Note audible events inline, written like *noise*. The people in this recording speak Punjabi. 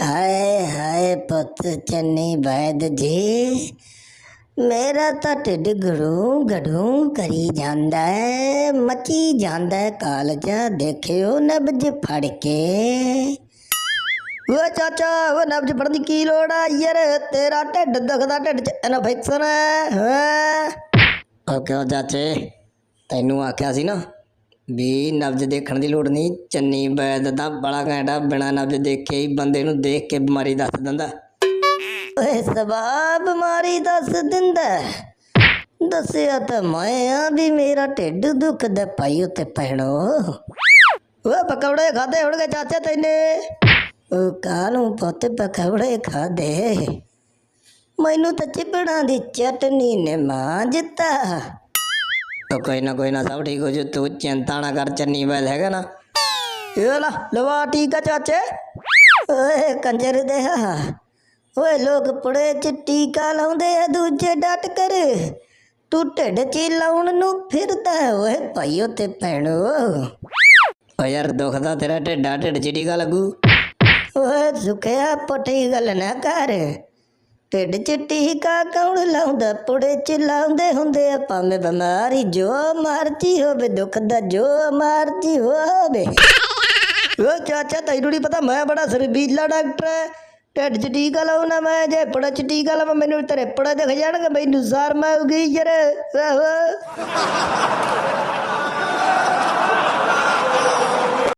ਹਾਏ ਹਾਏ ਪੁੱਤ ਚੰਨੀ ਬੈਦ ਜੀ, ਮੇਰਾ ਤਾਂ ਢਿੱਡ ਗੜੂ ਗੜੂ ਕਰੀ ਜਾਂਦਾ ਹੈ ਮਚੀ ਜਾਂਦਾ ਹੈ ਕਾਲਜਾ, ਦੇਖਿਓ ਨਬਜ ਫੜ ਕੇ। ਓ ਚਾਚਾ ਉਹ ਨਬਜ ਫੜਨ ਦੀ ਕੀ ਲੋੜ ਆ? ਯਾਰ ਤੇਰਾ ਢਿੱਡ ਦੁਖਦਾ, ਢਿੱਡ ਚ ਇਨਫੈਕਸ਼ਨ ਹੈ ਹੈਂ? ਉਹ ਕਿਉਂ ਚਾਚੇ? ਤੈਨੂੰ ਆਖਿਆ ਸੀ ਨਾ ਵੀ ਨਬਜ ਦੇਖਣ ਦੀ ਲੋੜ ਨਹੀਂ। ਚੰਨੀ ਬੈਦ ਦਾ ਬੜਾ ਘੈਂਟਾ ਬਿਨਾ ਨਬਜ ਦੇਖੇ ਹੀ ਬੰਦੇ ਨੂੰ ਦੇਖ ਕੇ ਬਿਮਾਰੀ ਦੱਸ ਦਿੰਦਾ। ਓਏ ਸਬਾ ਬਿਮਾਰੀ ਦੱਸ ਦਿੰਦਾ। ਦੱਸਿਆ ਤਾਂ ਮੈਂ ਆ ਵੀ ਮੇਰਾ ਢਿੱਡ ਦੁਖਦਾ ਭਾਈ ਉੱਤੇ ਪੈਣੋ ਓਏ ਪਕੌੜੇ ਖਾਦੇ ਹੋਣਗੇ ਚਾਚਾ ਤੈਨੇ? ਉਹ ਕਾਨੂੰ ਪੁੱਤ ਪਕੌੜੇ ਖਾਦੇ ਮੈਨੂੰ ਤਾਂ ਚਿਪੜਾਂ ਦੀ ਚਟਨੀ ਨੇ ਮਾਂ ਮਾਂਜਤਾ ਉਹ ਕੋਈ ਨਾ ਕੋਈ ਨਾ ਸਭ ਠੀਕ ਹੋ ਜੂ ਤੂੰ ਚਿੰਤਾ ਨਾ ਕਰ ਚੰਨੀ ਵੈਲ ਹੈਗਾ ਨਾ ਇਹ ਲਾ ਲਵਾ ਟੀਕਾ ਚਾਚੇ ਓਏ ਕੰਜਰ ਦੇ ਓਏ ਲੋਕ ਪੁੜੇ ਚ ਟੀਕਾ ਲਾਉਂਦੇ ਆ ਦੂਜੇ ਡਟ ਕਰ ਤੂੰ ਢਿੱਡ ਚ ਹੀ ਲਾਉਣ ਨੂੰ ਫਿਰਦਾ ਹੈ ਓਏ ਭਾਈਓ ਤੇ ਭੈਣੋ ਓ ਯਾਰ ਦੁਖਦਾ ਤੇਰਾ ਢਿੱਡਾ ਢਿੱਡ ਚ ਟੀਕਾ ਲੱਗੂ ਓਏ ਸੁਖਿਆ ਪਟੀ ਗੱਲ ਨਾ ਕਰ ਢਿੱਡ ਚ ਟੀਕਾ ਕੌਣ ਲਾਉਂਦਾ? ਪੁੜੇ ਚ ਲਾਉਂਦੇ ਹੁੰਦੇ ਆ ਭਾਵੇਂ ਬਿਮਾਰੀ ਜੋ ਮਰਜ਼ੀ ਹੋਵੇ ਦੁੱਖ ਦਾ ਜੋ ਮਰਜ਼ੀ ਹੋਵੇ। *laughs* ਓ ਚਾਚਾ ਤੈਨੂੰ ਨਹੀਂ ਪਤਾ ਮੈਂ ਬੜਾ ਸਰਬੀਲਾ ਡਾਕਟਰ ਹੈ ਢਿੱਡ ਚ ਟੀਕਾ ਲਾਉਣਾ ਮੈਂ ਜੇ ਪੁੜੇ ਚ ਟੀਕਾ ਲਾਵਾਂ ਮੈਨੂੰ ਤੇਰੇ ਪੁੜੇ ਦਿਖ ਜਾਣਗੇ ਮੈਨੂੰ ਸਾਰ ਮੈਂ ਗਈ ਯਾਰ। ਆਹੋ।